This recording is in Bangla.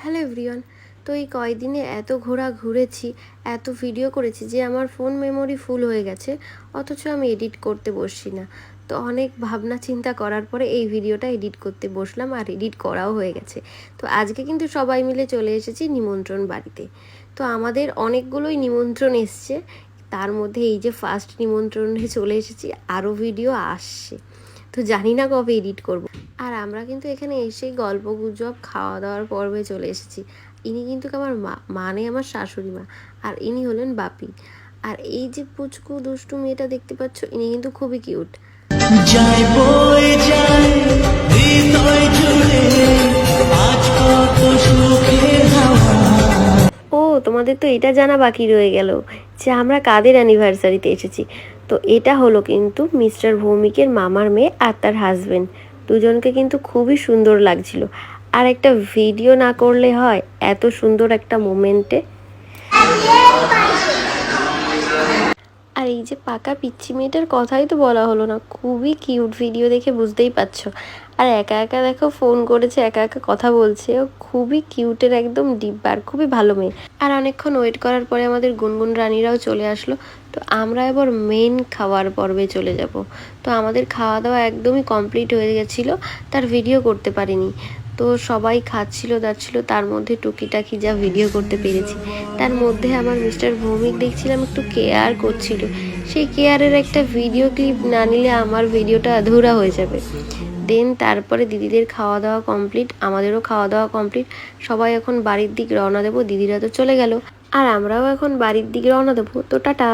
হ্যালো এভরিওয়ান, তো এই কয়দিনে এত ঘোরা ঘুরেছি, এত ভিডিও করেছি যে আমার ফোন মেমোরি ফুল হয়ে গেছে, অথচ আমি এডিট করতে বসছি না। তো অনেক ভাবনা চিন্তা করার পরে এই ভিডিওটা এডিট করতে বসলাম আর এডিট করাও হয়ে গেছে। তো আজকে কিন্তু সবাই মিলে চলে এসেছি নিমন্ত্রণ বাড়িতে। তো আমাদের অনেকগুলোই নিমন্ত্রণ এসছে, তার মধ্যে এই যে ফার্স্ট নিমন্ত্রণে চলে এসেছি, আরও ভিডিও আসছে। তো জানি না কবে এডিট করব। আর আমরা কিন্তু এখানে এসেই গল্প গুজব খাওয়া দাওয়ার পর্বে চলে এসেছি। ইনি কিন্তু আমার মা মানে আমার শাশুড়ি মা আর ইনি হলেন বাপি। আর এই যে পুচকু দুষ্টু মেয়েটা দেখতে পাচ্ছ ইনি কিন্তু খুবই কিউট। যায় বয়ে যায় হৃদয় জুড়ে আজ কত সুখের ও তোমাদের তো এটা জানা বাকি রয়ে গেল যে আমরা কাদের অ্যানিভার্সারিতে এসেছি। তো এটা হলো কিন্তু মিস্টার ভৌমিকের মামার মেয়ে আর তার হাজবেন্ড দুজনকে কিন্তু খুবই সুন্দর লাগছিল। আর একটা ভিডিও না করলে হয় এত সুন্দর একটা মোমেন্টে আর এই যে পাকা পিচ্ছি মেয়েটার কথাই তো বলা হলো না। খুবই কিউট ভিডিও দেখে বুঝতেই পারছ। আর একা একা দেখো ফোন করেছে, একা একা কথা বলছে। ও খুবই কিউটের একদম ডিব্বার খুবই ভালো মেয়ে। আর অনেকক্ষণ ওয়েট করার পরে আমাদের গুনগুন রানীরাও চলে আসলো। তো আমরা এবার মেন খাওয়ার পর্বে চলে যাব। তো আমাদের খাওয়া দাওয়া একদমই কমপ্লিট হয়ে গেছিল, তার ভিডিও করতে পারিনি। তো সবাই খাচ্ছিল, দাচ্ছিল, তার মধ্যে টুকিটাকি যা ভিডিও করতে পেরেছি। তার মধ্যে আমার মিস্টার ভৌমিক দেখছিলাম, একটু কেয়ার করছিল। সেই কেয়ারের একটা ভিডিও ক্লিপ না নিলে আমার ভিডিওটা আধুরা হয়ে যাবে। দেন তারপরে দিদিদের খাওয়া দাওয়া কমপ্লিট আমাদেরও খাওয়া দাওয়া কমপ্লিট সবাই এখন বাড়ির দিক রওনা দেবো, দিদিরা তো চলে গেল। আর আমরাও এখন বাড়ির দিক রওনা দেবো। তো টাটা!